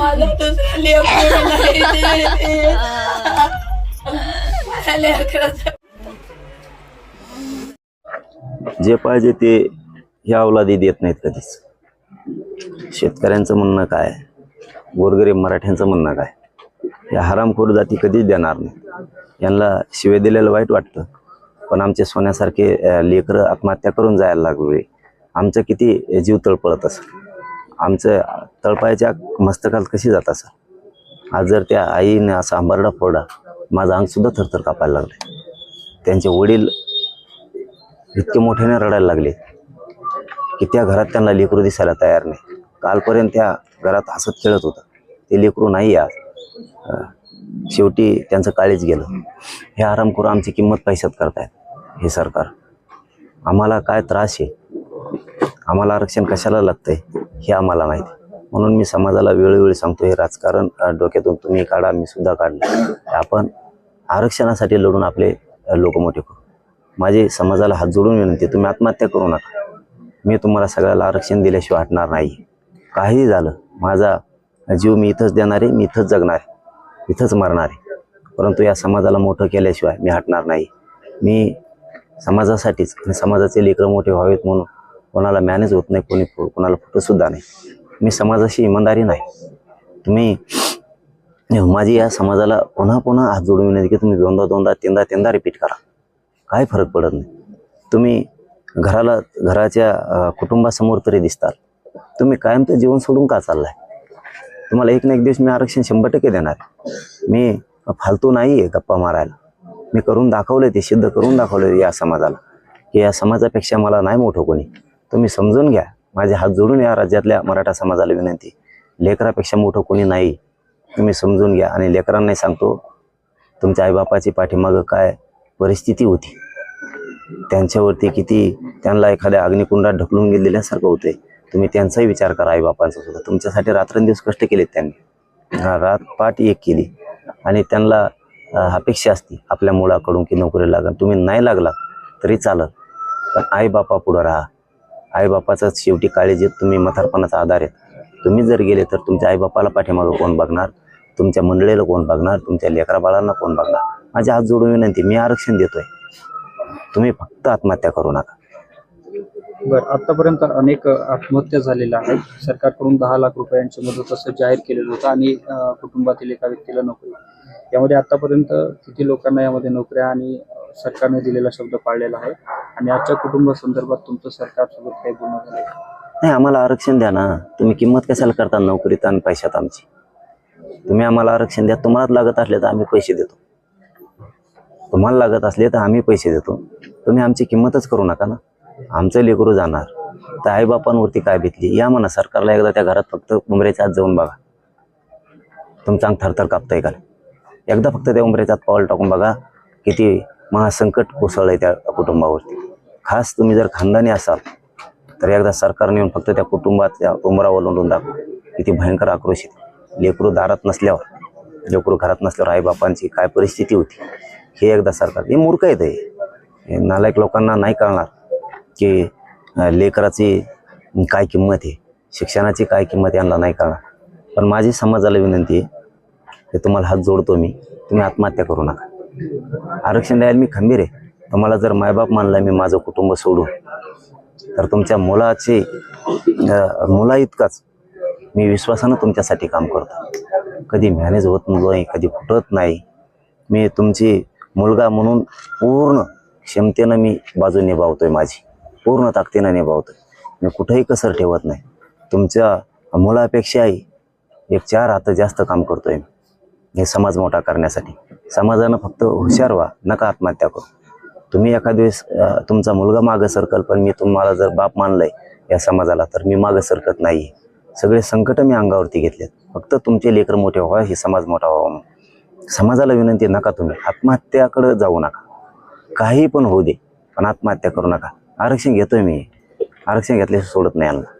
माझं दुसरं लेकरं जे पाहिजे ते ह्या अवलादी देत नाहीत कधीच. शेतकऱ्यांचं म्हणणं काय? गोरगरीब मराठ्यांचं म्हणणं काय? या हरामखोर जाती कधीच देणार नाही यांना शिवे दिलेलं वाईट वाटतं. पण आमचे सोन्यासारखे लेकरं आत्महत्या करून जायला लागले. आमचं किती जीव तळपळत असं आमचं तळपायाच्या मस्तकात कशी जात असं? आज जर त्या आईने असा आंबरडा फोडा माझं अंगसुद्धा थरथर कापायला लागले. त्यांचे वडील इतके मोठ्याने रडायला लागले की त्या घरात त्यांना लेकरू दिसायला तयार नाही. कालपर्यंत त्या घरात हसत खेळत होतं. ते लेकरू नाही आज. शेवटी त्यांचं काळीच गेलं. हे आरामखोर आमची किंमत पैशात करतायत हे सरकार. आम्हाला काय त्रास आहे? आम्हाला आरक्षण कशाला लागतंय हे आम्हाला माहिती. म्हणून मी समाजाला वेळोवेळी सांगतो हे राजकारण डोक्यातून तुम्ही काढा मी सुद्धा काढलं. आपण आरक्षणासाठी लढून आपले लोक मोठे करू. माझी समाजाला हात जोडून विनंती तुम्ही आत्महत्या करू नका. मी तुम्हाला सगळ्याला आरक्षण दिल्याशिवाय हटणार नाही. काहीही झालं माझा जीव मी इथंच देणार आहे मी इथंच जगणार आहे इथंच मरणार आहे. परंतु या समाजाला मोठं केल्याशिवाय मी हटणार नाही. मी समाजासाठीच आणि समाजाचे लेकरं मोठे व्हावेत म्हणून कोणाला मॅनेज होत नाही कोणी कोणाला फोटोसुद्धा नाही. मी समाजाशी इमानदारी नाही. तुम्ही माझी या समाजाला पुन्हा पुन्हा हात जोडून विनंती की तुम्ही दोनदा दोनदा तीनदा तीनदा रिपीट करा. काय फरक पडत नाही. तुम्ही घराला घराच्या कुटुंबासमोर तरी दिसतात तुम्ही कायम ते जीवन सोडून का चाललाय? तुम्हाला एक ना एक दिवस मी आरक्षण शंभर टक्के देणार मी फालतू नाही आहे गप्पा मारायला. मी करून दाखवले ते सिद्ध करून दाखवले या समाजाला. की या समाजापेक्षा मला नाही मोठं कोणी. तुम्ही समजून घ्या. माझे हात जोडून या राज्यातल्या मराठा समाजाला विनंती. लेकरापेक्षा मोठं कोणी नाही. तुम्ही समजून घ्या आणि लेकरांनाही सांगतो तुमच्या आईबापाची पाठीमागं काय परिस्थिती होती? त्यांच्यावरती किती त्यांना एखाद्या अग्निकुंडात ढकलून गेलेल्यासारखं होते तुम्ही त्यांचाही विचार करा आईबापांचा सुद्धा. तुमच्यासाठी रात्रंदिवस कष्ट केलेत त्यांनी. रात पाठ एक केली. आणि त्यांना अपेक्षा असती आपल्या मुलाकडून की नोकरी लागल तुम्ही नाही लागला तरी चालत. पण आईबापा पुढं राहा. आईबापाचा शेवटी काळजी तुम्ही मथारपणाचा आधार आहेत तुम्ही जर गेले तर तुमच्या आईबापाला पाठीमागं कोण बघणार? तुमच्या मंडळीला कोण बघणार? तुमच्या लेकरा बाळांना कोण बघणार? माझ्या हात जोडून विनंती मी आरक्षण देतोय. तुम्ही फक्त आत्महत्या करू नका. बर आतापर्यंत अनेक आत्महत्या झालेल्या आहेत. सरकारकडून दहा लाख रुपयांची मदत असं जाहीर केलेलं होतं आणि कुटुंबातील एका व्यक्तीला नोकरी. यामध्ये आतापर्यंत किती लोकांना यामध्ये नोकऱ्या आणि सरकारने दिलेला शब्द पाळलेला आहे. आणि आजच्या कुटुंबासंदर्भात तुमचं सरकारसोबत काही बोलणं झालं का? नाही आम्हाला आरक्षण द्या ना. तुम्ही किंमत कशाला करता? नोकरीत आणि पैशात आमची. तुम्ही आम्हाला आरक्षण द्या. तुम्हालाच लागत असले तर आम्ही पैसे देतो. तुम्हाला लागत असले तर आम्ही पैसे देतो. तुम्ही आमची किंमतच करू नका ना. आमचं लेकरू जाणार. तर आईबापांवरती काय भीतली या म्हणा सरकारला एकदा त्या घरात फक्त उमरेच्या आत जाऊन बघा. तुमचा अंग थरथर कापतंय का? एकदा फक्त त्या उमरेच्या आत पाऊल टाकून बघा किती महासंकट कोसळलंय त्या कुटुंबावरती. खास तुम्ही जर खानदानी असाल तर एकदा सरकारने येऊन फक्त त्या कुटुंबातल्या उमरावर लोंडून दाखव. किती भयंकर आक्रोशित. लेकरू दारात नसल्यावर लेकरू घरात नसल्यावर आईबापांची काय परिस्थिती होती? हे एकदा सरकार हे मूर्ख येतं हे. नालायक लोकांना नाही कळणार की लेकराची काय किंमत आहे. शिक्षणाची काय किंमत यांना नाही कळणार. पण माझी समाजाला विनंती आहे की तुम्हाला हात जोडतो मी. तुम्ही आत्महत्या करू नका. आरक्षण द्यायला मी खंबीर आहे. तुम्हाला जर मायबाप मानला मी माझं कुटुंब सोडून तर तुमच्या मुलाचे मुला इतकाच मी विश्वासानं तुमच्यासाठी काम करतो. कधी मॅनेज होत नाही कधी फुटत नाही. मी तुमची मुलगा म्हणून पूर्ण क्षमतेनं मी बाजू निभावतोय माझी. पूर्ण ताकदीनं निभावतोय. मी कुठंही कसर ठेवत नाही. तुमच्या मुलापेक्षाही एक चार हात जास्त काम करतोय मी. हे समाज मोठा करण्यासाठी. समाजानं फक्त हुशार व्हा नका आत्महत्या करू. तुम्ही एखाद्या वेळेस तुमचा मुलगा मागं सरकल पण मी तुम्हाला जर बाप मानलंय या समाजाला तर मी मागं सरकत नाही सगळे संकट मी अंगावरती घेतलेत. फक्त तुमचे लेकर मोठे व्हावा हे समाज मोठा व्हावा समाजाला विनंती नका तुम्ही. आत्महत्याकडे जाऊ नका. काही पण होऊ दे पण आत्महत्या करू नका. आरक्षण घेतोय मी. आरक्षण घेतल्याशिवाय सोडत नाही यांना.